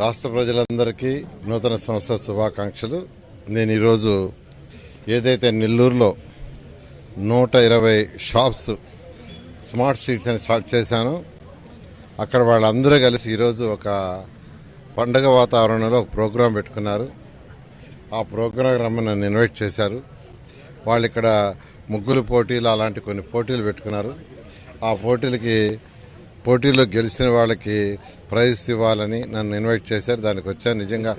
రాష్ట్ర ప్రజలందరికీ నూతన సంవత్సర శుభాకాంక్షలు. నేను ఈరోజు ఏదైతే నెల్లూరులో నూట ఇరవై షాప్స్ స్మార్ట్ స్ట్రీట్స్ అని స్టార్ట్ చేశాను అక్కడ వాళ్ళందరూ కలిసి ఈరోజు ఒక పండగ వాతావరణంలో ఒక ప్రోగ్రాం పెట్టుకున్నారు. ఆ ప్రోగ్రాం రమ్మని నన్ను ఇన్వైట్ చేశారు. వాళ్ళు ఇక్కడ ముగ్గులు పోటీలు అలాంటి కొన్ని పోటీలు పెట్టుకున్నారు. ఆ పోటీలకి పోటీలో గెలిచిన వాళ్ళకి ప్రైజ్ ఇవ్వాలని నన్ను ఇన్వైట్ చేశారు. దానికి వచ్చా నిజంగా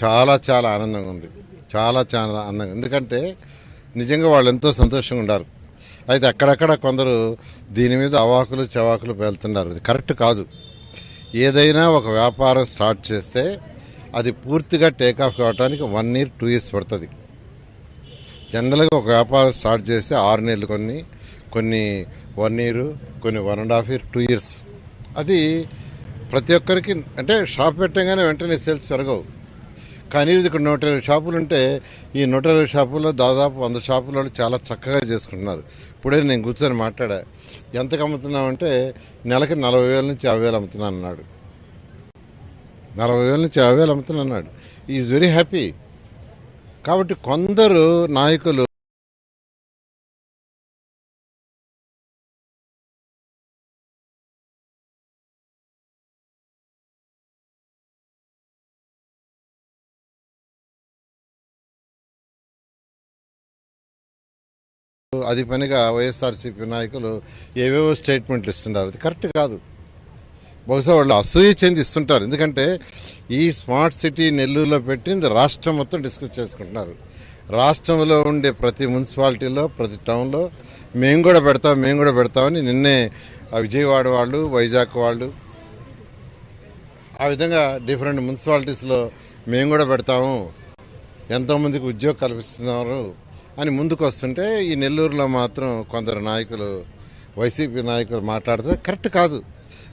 చాలా చాలా ఆనందంగా ఉంది. చాలా చాలా ఆనందంగా ఎందుకంటే నిజంగా వాళ్ళు ఎంతో సంతోషంగా ఉన్నారు అయితే అక్కడక్కడ కొందరు దీని మీద అవాకులు చవాకులు వెళ్తున్నారు ఇది కరెక్ట్ కాదు. ఏదైనా ఒక వ్యాపారం స్టార్ట్ చేస్తే అది పూర్తిగా టేకాఫ్ కావడానికి వన్ ఇయర్ టూ ఇయర్స్ పడుతుంది. జనరల్గా ఒక వ్యాపారం స్టార్ట్ చేస్తే ఆరు నెలలు కొన్ని కొన్ని వన్ ఇయర్ కొన్ని one and half year two years. అది ప్రతి ఒక్కరికి అంటే షాప్ పెట్టగానే వెంటనే సేల్స్ పెరగవు. కానీ ఇది ఇక్కడ నూట ఇరవై షాపులు ఉంటే ఈ నూట ఇరవై షాపుల్లో దాదాపు వంద షాపులలో చాలా చక్కగా చేసుకుంటున్నారు. ఇప్పుడే నేను కూర్చొని మాట్లాడా ఎంతకు అమ్ముతున్నామంటే నెలకి నలభై వేల నుంచి యాభై వేలు అమ్ముతున్నాను అన్నాడు. నలభై వేల నుంచి యాభై వేలు అమ్ముతున్నాను అన్నాడు. ఈజ్ వెరీ హ్యాపీ కాబట్టి కొందరు నాయకులు అది పనిగా వైఎస్ఆర్సీపీ నాయకులు ఏవేవో స్టేట్మెంట్లు ఇస్తున్నారు. అది కరెక్ట్ కాదు. బహుశా వాళ్ళు అసూయ చెంది ఇస్తుంటారు. ఎందుకంటే ఈ స్మార్ట్ సిటీ నెల్లూరులో పెట్టింది రాష్ట్రం మొత్తం డిస్కస్ చేసుకుంటున్నారు. రాష్ట్రంలో ఉండే ప్రతి మున్సిపాలిటీలో ప్రతి టౌన్లో మేము కూడా పెడతాం మేము కూడా పెడతామని నిన్నే విజయవాడ వాళ్ళు వైజాగ్ వాళ్ళు ఆ విధంగా డిఫరెంట్ మున్సిపాలిటీస్లో మేము కూడా పెడతాము. ఎంతోమందికి ఉద్యోగం కల్పిస్తున్నారు. అని ముందుకు వస్తుంటే ఈ నెల్లూరులో మాత్రం కొందరు నాయకులు వైసీపీ నాయకులు మాట్లాడితే కరెక్ట్ కాదు.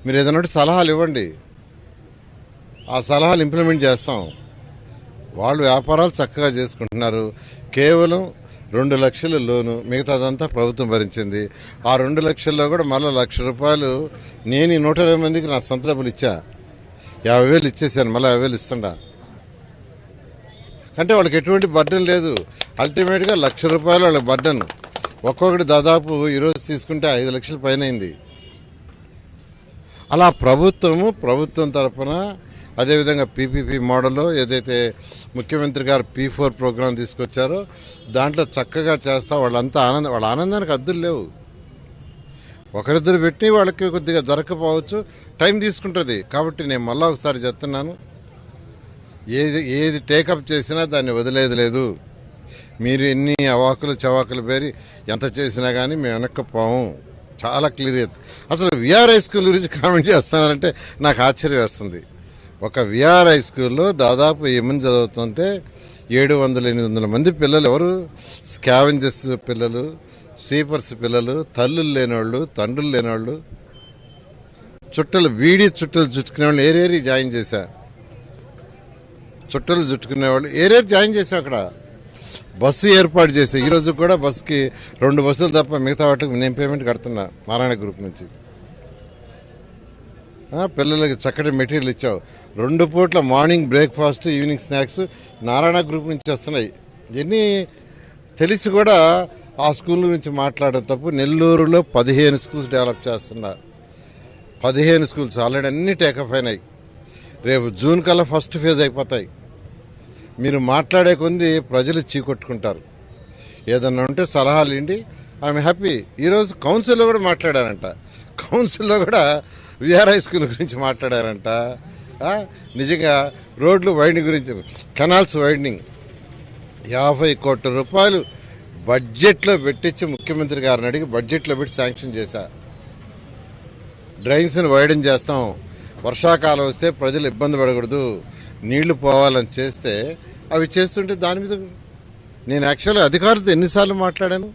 మీరు ఏదైనా ఒకటి సలహాలు ఇవ్వండి. ఆ సలహాలు ఇంప్లిమెంట్ చేస్తాం. వాళ్ళు వ్యాపారాలు చక్కగా చేసుకుంటున్నారు. కేవలం రెండు లక్షల లోను మిగతాదంతా ప్రభుత్వం భరించింది. ఆ రెండు లక్షల్లో కూడా మళ్ళీ లక్ష రూపాయలు నేను ఈ నూట ఇరవై మందికి నా సొంత డబ్బులు ఇచ్చా. యాభై వేలు ఇచ్చేసాను మళ్ళీ యాభై వేలు ఇస్తుండా. అంటే వాళ్ళకి ఎటువంటి బర్డన్ లేదు. అల్టిమేట్గా లక్ష రూపాయలు వాళ్ళ బర్డన్ ఒక్కొక్కటి దాదాపు ఈరోజు తీసుకుంటే ఐదు లక్షల పైన అయింది అలా ప్రభుత్వము ప్రభుత్వం తరపున అదేవిధంగా పీపీపీ మోడల్లో ఏదైతే ముఖ్యమంత్రి గారు పీ ఫోర్ ప్రోగ్రాం తీసుకొచ్చారో దాంట్లో చక్కగా చేస్తా వాళ్ళంతా ఆనందం వాళ్ళ ఆనందానికి అద్దులు లేవు. ఒకరిద్దరు పెట్టి వాళ్ళకి కొద్దిగా దొరకకపోవచ్చు టైం తీసుకుంటుంది. కాబట్టి నేను మళ్ళా ఒకసారి చెప్తున్నాను. ఏది ఏది టేకప్ చేసినా దాన్ని వదిలేదు లేదు. మీరు ఎన్ని అవాకులు చవాకులు పేరి ఎంత చేసినా కానీ మేము వెనక్కపోము. చాలా క్లియర్ అసలు విఆర్ హై స్కూల్ గురించి కామెంట్ చేస్తున్నారంటే నాకు ఆశ్చర్యం వేస్తుంది. ఒక విఆర్ హై స్కూల్లో దాదాపు ఏమని చదువుతుంటే ఏడు వందల ఎనిమిది వందల మంది పిల్లలు ఎవరు? స్కావెంజర్స్ పిల్లలు స్వీపర్స్ పిల్లలు తల్లులు లేనివాళ్ళు తండ్రులు లేనివాళ్ళు చుట్టలు బీడీ చుట్టలు చుట్టుకునే వాళ్ళు ఏరేరి జాయిన్ చేశారు చుట్టలు చుట్టుకునేవాళ్ళు. ఏరియా జాయిన్ చేసాం అక్కడ. బస్సు ఏర్పాటు చేసా ఈరోజు కూడా బస్సుకి రెండు బస్సులు తప్ప మిగతా వాటికి నేను పేమెంట్ కడుతున్నా నారాయణ గ్రూప్ నుంచి. పిల్లలకి చక్కటి మెటీరియల్ ఇచ్చావు. రెండు పూట్ల morning breakfast evening snacks Narayana group నుంచి వస్తున్నాయి. ఇవన్నీ తెలిసి కూడా ఆ స్కూల్ గురించి మాట్లాడడం తప్పు. నెల్లూరులో పదిహేను స్కూల్స్ డెవలప్ చేస్తున్నా. పదిహేను స్కూల్స్ ఆల్రెడీ అన్ని టేకప్ అయినాయి. రేపు జూన్ కల్లా ఫస్ట్ ఫేజ్ అయిపోతాయి. మీరు మాట్లాడే కొంది ప్రజలు చీకొట్టుకుంటారు. ఏదన్నా ఉంటే సలహాలు ఇండి ఐఎమ్ హ్యాపీ ఈరోజు కౌన్సిల్లో కూడా మాట్లాడారంట. కౌన్సిల్లో కూడా విఆర్ హై స్కూల్ గురించి మాట్లాడారంట. నిజంగా రోడ్లు వైడింగ్ గురించి కెనాల్స్ వైడింగ్. యాభై కోట్ల రూపాయలు బడ్జెట్లో పెట్టించి ముఖ్యమంత్రి గారిని అడిగి బడ్జెట్లో పెట్టి శాంక్షన్ చేశా. డ్రైన్స్ని వైడన్ చేస్తాం. వర్షాకాలం వస్తే ప్రజలు ఇబ్బంది పడకూడదు. నీళ్ళు పోవాలని చేస్తే అవి చేస్తుంటే దాని మీద నేను యాక్చువల్గా అధికారులతో ఎన్నిసార్లు మాట్లాడాను.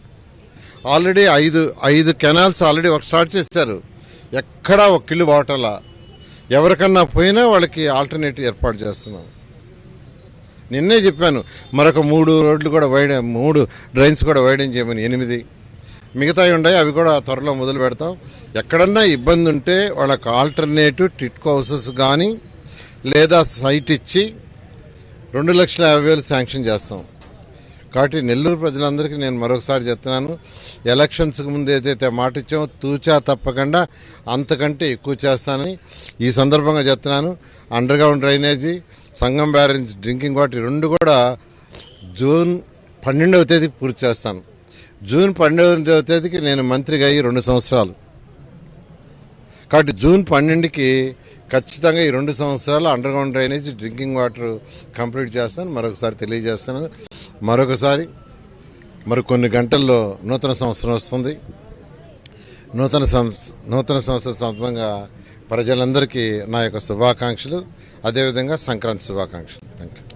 ఆల్రెడీ ఐదు ఐదు కెనాల్స్ ఆల్రెడీ ఒక స్టార్ట్ చేశారు. ఎక్కడా ఒక కిల్లు బాటలా ఎవరికన్నా పోయినా వాళ్ళకి ఆల్టర్నేటివ్ ఏర్పాటు చేస్తున్నాం. నిన్నే చెప్పాను మరొక మూడు రోడ్లు కూడా వైడ్ మూడు డ్రైన్స్ కూడా వైడింగ్ చేయమని ఎనిమిది. మిగతావి ఉన్నాయి అవి కూడా త్వరలో మొదలు పెడతాం. ఎక్కడన్నా ఇబ్బంది ఉంటే వాళ్ళకి ఆల్టర్నేటివ్ టిట్కో హౌసెస్ కానీ లేదా సైట్ ఇచ్చి రెండు లక్షల యాభై వేలు శాంక్షన్ చేస్తాం. కాబట్టి నెల్లూరు ప్రజలందరికీ నేను మరొకసారి చెప్తున్నాను ఎలక్షన్స్కి ముందు ఏదైతే మాట ఇచ్చామో తూచా తప్పకుండా అంతకంటే ఎక్కువ చేస్తానని ఈ సందర్భంగా చెప్తున్నాను. Underground drainage Sangam barrage drinking water రెండు కూడా జూన్ పన్నెండవ తేదీ పూర్తి చేస్తాను. జూన్ పన్నెండవ తేదీకి నేను మంత్రిగా అయ్యి రెండు సంవత్సరాలు. కాబట్టి జూన్ పన్నెండుకి ఖచ్చితంగా ఈ రెండు సంవత్సరాలు underground drainage drinking water complete చేస్తాను. మరొకసారి తెలియజేస్తున్నాను మరొకసారి మరి కొన్ని గంటల్లో నూతన సంవత్సరం వస్తుంది. నూతన నూతన సంవత్సర సందర్భంగా ప్రజలందరికీ నా యొక్క శుభాకాంక్షలు. అదేవిధంగా సంక్రాంతి శుభాకాంక్షలు. Thank you